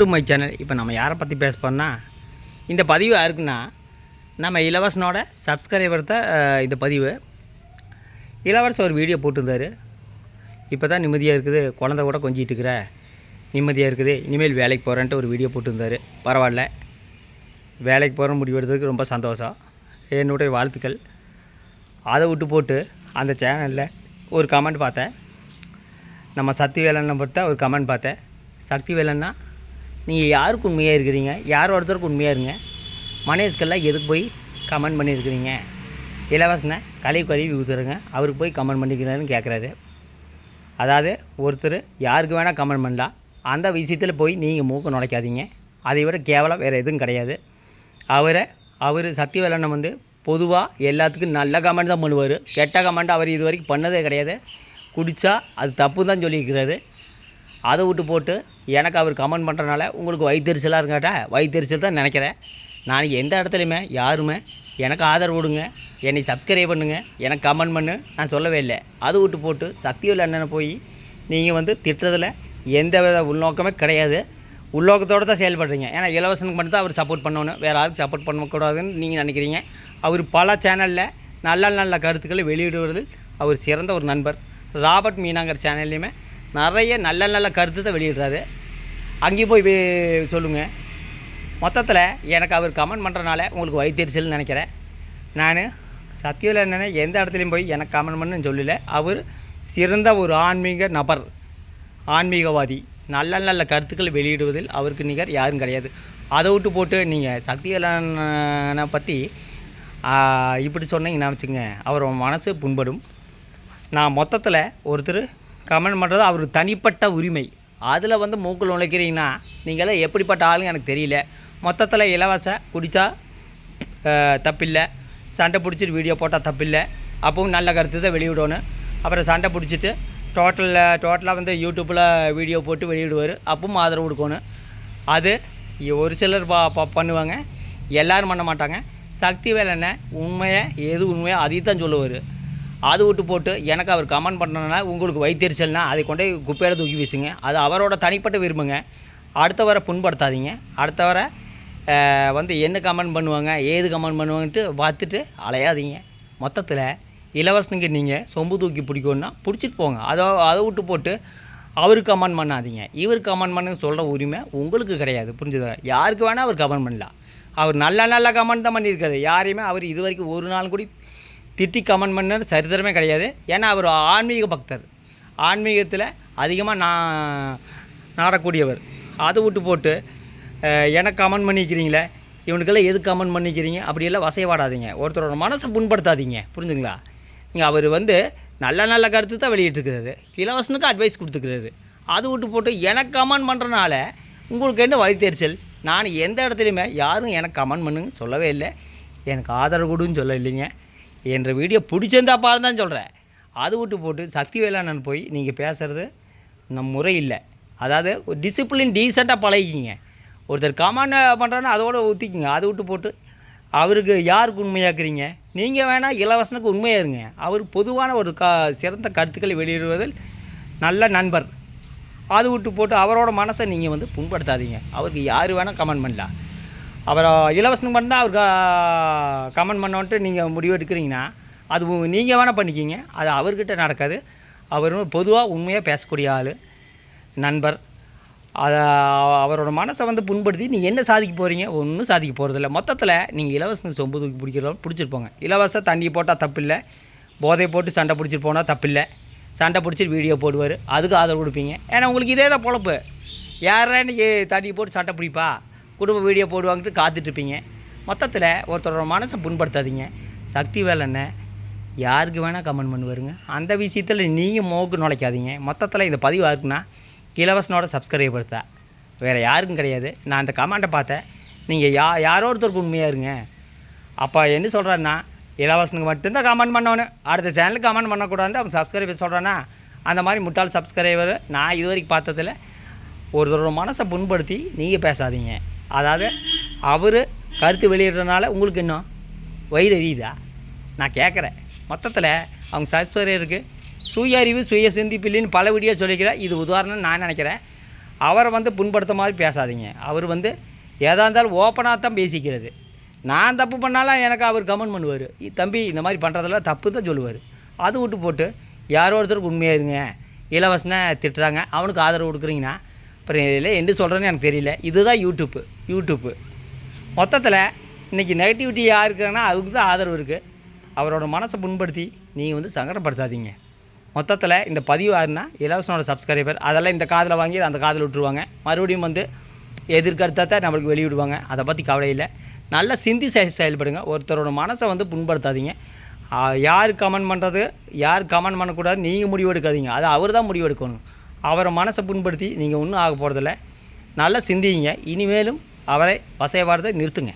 To my channel இப்போ நம்ம யாரை பற்றி பேச போகிறோம்னா இந்த பதிவு யாருக்குன்னா நம்ம இளவரசனோட சப்ஸ்கிரைபர் தான் இந்த பதிவு. இளவரசன் ஒரு வீடியோ போட்டிருந்தாரு. இப்போ தான் நிம்மதியாக இருக்குது. குழந்த கூட கொஞ்சிட்டு இருக்கிற. நிம்மதியாக இருக்குது. இனிமேல் வேலைக்கு போகிறேன்ட்டு ஒரு வீடியோ போட்டிருந்தாரு. பரவாயில்ல. வேலைக்கு போகிற முடிவெடுத்ததுக்கு ரொம்ப சந்தோஷம். என்னுடைய வாழ்த்துக்கள். அதை விட்டு போட்டு அந்த சேனலில் ஒரு கமெண்ட் பார்த்தேன். நம்ம சக்தி வேலனை பார்த்தா ஒரு கமெண்ட் பார்த்தேன். சக்தி வேலன்னா நீங்கள் யாருக்கு உண்மையாக இருக்கிறீங்க? யார் ஒருத்தருக்கு உண்மையாக இருங்க. மனேஷ்கெல்லாம் எதுக்கு போய் கமெண்ட் பண்ணியிருக்கிறீங்க? இலவசனை கலை கழுவி ஊற்றுறங்க அவருக்கு போய் கமெண்ட் பண்ணிக்கிறாருன்னு கேட்குறாரு. அதாவது ஒருத்தர் யாருக்கு வேணால் கமெண்ட் பண்ணலாம். அந்த விஷயத்தில் போய் நீங்கள் மூக்க நுழைக்காதீங்க. அதை விட கேவலம் வேறு எதுவும் கிடையாது. அவரை அவர் சத்தியவேலனை வந்து பொதுவாக எல்லாத்துக்கும் நல்ல கமெண்ட் தான் பண்ணுவார். கெட்ட கமெண்ட் அவர் இது வரைக்கும் பண்ணதே கிடையாது. குடித்தா அது தப்பு தான் சொல்லியிருக்கிறாரு. அதை விட்டு போட்டு எனக்கு அவர் கமெண்ட் பண்ணுறனால உங்களுக்கு வயிற்றுச்சலாக இருக்காட்டா வயிற்றுச்சல் தான் நினைக்கிறேன். நான் எந்த இடத்துலையுமே யாருமே எனக்கு ஆதரவு கொடுங்க என்னை சப்ஸ்கிரைப் பண்ணுங்கள் எனக்கு கமெண்ட் பண்ணு நான் சொல்லவே இல்லை. அது விட்டு போட்டு சக்தியுள்ள அண்ணனை போய் நீங்கள் வந்து திட்டுறதில் எந்த வித உள்நோக்கமே கிடையாது. உள்நோக்கத்தோடு தான் செயல்படுறீங்க. ஏன்னா இலவசனுக்கு மட்டும் தான் அவர் சப்போர்ட் பண்ணணும் வேறு யாருக்கும் சப்போர்ட் பண்ணக்கூடாதுன்னு நீங்கள் நினைக்கிறீங்க. அவர் பல சேனலில் நல்ல நல்ல கருத்துக்களை வெளியிடுவதில் அவர் சிறந்த ஒரு நண்பர். ராபர்ட் மீனாங்கர் சேனல்லையுமே நிறைய நல்ல நல்ல கருத்து தான் வெளியிடுறாரு. அங்கேயும் போய் சொல்லுங்கள் மொத்தத்தில் எனக்கு அவர் கமெண்ட் பண்ணுறனால உங்களுக்கு வைத்தறிச்சல்னு நினைக்கிறேன். நான் சத்தியில் என்னென்ன எந்த இடத்துலையும் போய் எனக்கு கமெண்ட் பண்ணுன்னு சொல்லல. அவர் சிறந்த ஒரு ஆன்மீக நபர் ஆன்மீகவாதி. நல்ல நல்ல கருத்துக்கள் வெளியிடுவதில் அவருக்கு நிகர் யாரும் கிடையாது. அதை விட்டு போட்டு நீங்கள் சக்திவேலனை பற்றி இப்படி சொன்னீங்கன்னா வச்சுங்க அவர் மனசு புண்படும். நான் மொத்தத்தில் ஒருத்தர் கமெண்ட் பண்ணுறது அவர் தனிப்பட்ட உரிமை. அதில் வந்து மூக்கில் நுழைக்கிறீங்கன்னா நீங்களாம் எப்படிப்பட்ட ஆளுங்க எனக்கு தெரியல. மொத்தத்தில் இலவச குடித்தா தப்பில்லை. சண்டை பிடிச்சிட்டு வீடியோ போட்டால் தப்பில்லை. அப்பவும் நல்ல கருத்து தான் வெளியிடணும். அப்புறம் சண்டை பிடிச்சிட்டு டோட்டலில் டோட்டலாக வந்து யூடியூப்பில் வீடியோ போட்டு வெளியிடுவார். அப்பவும் ஆதரவு கொடுக்கணும். அது ஒரு சிலர் பா பண்ணுவாங்க. எல்லோரும் பண்ண மாட்டாங்க. சக்தி வேலைன்னு உண்மையை எது உண்மையோ அதையும் தான் சொல்லுவார். அது விட்டு போட்டு எனக்கு அவர் கமெண்ட் பண்ணணுன்னா உங்களுக்கு வைத்தறிச்சல்னா அதை கொண்டு போய் குப்பையில் தூக்கி வீசுங்க. அது அவரோட தனிப்பட்ட விரும்புங்க. அடுத்தவரை புண்படுத்தாதீங்க. அடுத்தவரை வந்து என்ன கமெண்ட் பண்ணுவாங்க ஏது கமெண்ட் பண்ணுவாங்கன்ட்டு பார்த்துட்டு அலையாதீங்க. மொத்தத்தில் இலவசனுக்கு நீங்கள் சொம்பு தூக்கி பிடிக்கணுன்னா பிடிச்சிட்டு போங்க. அதை அதை விட்டு போட்டு அவர் கமெண்ட் பண்ணாதீங்க. இவர் கமெண்ட் பண்ணுங்க சொல்கிற உரிமை உங்களுக்கு கிடையாது. புரிஞ்சுதா? யாருக்கு வேணால் அவர் கமெண்ட் பண்ணலாம். அவர் நல்ல நல்ல கமெண்ட் தான் பண்ணியிருக்காரு. யாரையுமே அவர் இது வரைக்கும் ஒரு நாள் கூட திட்டி கமெண்ட் பண்ணது சரித்திரமே கிடையாது. ஏன்னா அவர் ஆன்மீக பக்தர். ஆன்மீகத்தில் அதிகமாக நான் நாடக்கூடியவர். அதை விட்டு போட்டு எனக்கு கமெண்ட் பண்ணிக்கிறீங்களே? இவனுக்கெல்லாம் எது கமெண்ட் பண்ணிக்கிறீங்க? அப்படியெல்லாம் வசைவாடாதீங்க ஒருத்தரோட மனசை புண்படுத்தாதீங்க. புரிஞ்சுங்களா? நீங்கள் அவர் வந்து நல்ல நல்ல கருத்து தான் வெளியிட்டிருக்கிறாரு. இலவசனுக்கு அட்வைஸ் கொடுத்துக்கிறாரு. அது விட்டு போட்டு எனக்கு கமெண்ட் பண்ணுறனால உங்களுக்கு என்ன வழித்தெரிச்சல் நான் எந்த இடத்துலையுமே யாரும் எனக்கு கமெண்ட் பண்ணுங்க சொல்லவே இல்லை. எனக்கு ஆதரவு கொடுன்னு சொல்ல இல்லைங்க. என்ற வீடியோ பிடிச்சிருந்தா பாருன்னு தான் சொல்கிறேன் அது விட்டு போட்டு சக்தி வேளாண் போய் நீங்கள் பேசுகிறது நம் முறை இல்லை. அதாவது ஒரு டிசிப்ளின் டீசெண்டாக பழகிக்கிங்க. ஒருத்தர் கமெண்ட் பண்ணுறான்னா அதோட ஊற்றிக்கிங்க அதை விட்டு போட்டு அவருக்கு யாருக்கு உண்மையாக்குறீங்க நீங்கள் வேணால் இலவசனுக்கு உண்மையாக இருங்க. அவர் பொதுவான ஒரு க சிறந்த கருத்துக்களை வெளியிடுவதில் நல்ல நண்பர். அது விட்டு போட்டு அவரோட மனசை நீங்கள் வந்து புண்படுத்தாதீங்க. அவருக்கு யார் வேணால் கமெண்ட் பண்ணலாம். அப்புறம் இலவசம் பண்ணால் அவருக்கு கமெண்ட் பண்ணோன்ட்டு நீங்கள் முடிவு எடுக்கிறீங்கன்னா அது நீங்கள் வேணால் பண்ணிக்கிங்க. அது அவர்கிட்ட நடக்காது. அவர் பொதுவாக உண்மையாக பேசக்கூடிய ஆள் நண்பர். அதை அவரோட மனசை வந்து புண்படுத்தி நீங்கள் என்ன சாதிக்க போகிறீங்க ஒன்றும் சாதிக்க போகிறதில்ல மொத்தத்தில் நீங்கள் இலவசம் சொம்பு தூக்கி பிடிக்கிறவங்க பிடிச்சிருப்போங்க இலவச தண்ணி போட்டால் தப்பில்லை. போதை போட்டு சண்டை பிடிச்சிட்டு போனால் தப்பில்லை. சண்டை பிடிச்சிட்டு வீடியோ போடுவார். அதுக்கு ஆதரவு கொடுப்பீங்க. ஏன்னா உங்களுக்கு இதே தான் பொழப்பு. யாரா இன்னைக்கு தண்ணி போட்டு சண்டை பிடிப்பா? குடும்ப வீடியோ போடுவாங்கட்டு காத்துட்ருப்பீங்க. மொத்தத்தில் ஒருத்தரோட மனசை புண்படுத்தாதீங்க. சக்தி வேலைன்னு யாருக்கு வேணால் கமெண்ட் பண்ணுவாருங்க. அந்த விஷயத்தில் நீங்கள் மோக்கு நுழைக்காதீங்க. மொத்தத்தில் இந்த பதிவு இருக்குன்னா இலவசனோட சப்ஸ்கிரைப் படுத்தா வேறு யாருக்கும் கிடையாது. நான் அந்த கமெண்ட்டை பார்த்தேன். நீங்கள் யா யாரோ ஒருத்தருக்கு உண்மையாக இருங்க. அப்போ என்ன சொல்கிறான்னா இலவசனுக்கு மட்டும்தான் கமெண்ட் பண்ணணும். அடுத்த சேனலுக்கு கமெண்ட் பண்ணக்கூடாதுன்னு அவன் சப்ஸ்கிரைபர் சொல்கிறானா அந்த மாதிரி முட்டாள் சப்ஸ்கிரைபர் நான் இது வரைக்கும் பார்த்ததில் ஒருத்தரோட மனசை புண்படுத்தி நீங்கள் பேசாதீங்க. அதாவது அவர் கருத்து வெளியிடுறதுனால உங்களுக்கு இன்னும் வயிறு எரியுதா? நான் கேட்குறேன். மொத்தத்தில் அவங்க சப்ஸ்கிரைபருக்கு சுய அறிவு சுய சிந்திப்பில்லைன்னு பல வீடியோ சொல்லிக்கிறேன் இது உதாரணம் நான் நினைக்கிறேன். அவரை வந்து புண்படுத்த மாதிரி பேசாதீங்க. அவர் வந்து ஏதா இருந்தாலும் ஓப்பனாக தான் பேசிக்கிறாரு. நான் தப்பு பண்ணாலும் எனக்கு அவர் கமெண்ட் பண்ணுவார். தம்பி இந்த மாதிரி பண்ணுறதெல்லாம் தப்பு தான் சொல்லுவார். அது விட்டு போட்டு யாரோ ஒருத்தருக்கு உண்மையாக இருங்க. இலவசனை திட்டுறாங்க. அவனுக்கு ஆதரவு கொடுக்குறீங்கன்னா அப்புறம் இதில் என்ன சொல்கிறேன்னு எனக்கு தெரியல. இதுதான் யூடியூப்பு யூடியூப்பு மொத்தத்தில் இன்றைக்கி நெகட்டிவிட்டி யார் இருக்காங்கன்னா அதுக்கு தான் ஆதரவு இருக்குது அவரோட மனசை புண்படுத்தி நீங்கள் வந்து சங்கடப்படுத்தாதீங்க. மொத்தத்தில் இந்த பதிவு யாருன்னா இலவசனோட சப்ஸ்கிரைபர் அதெல்லாம் இந்த காதில் வாங்கி அந்த காதில் விட்டுருவாங்க. மறுபடியும் வந்து எதிர்கருத்தத்தை நம்மளுக்கு வெளியிடுவாங்க. அதை பற்றி கவலை இல்லை. நல்ல சிந்தி செயல்படுங்க. ஒருத்தரோட மனசை வந்து புண்படுத்தாதீங்க. யார் கமெண்ட் பண்ணுறது யார் கமெண்ட் பண்ணக்கூடாது நீங்கள் முடிவு எடுக்காதீங்க. அது அவர் தான் முடிவு எடுக்கணும். அவரை மனசை புண்படுத்தி நீங்கள் ஒன்றும் ஆக போகிறதில்ல நல்லா சிந்திங்க. இனிமேலும் அவரை வசையவாரத்தை நிறுத்துங்க.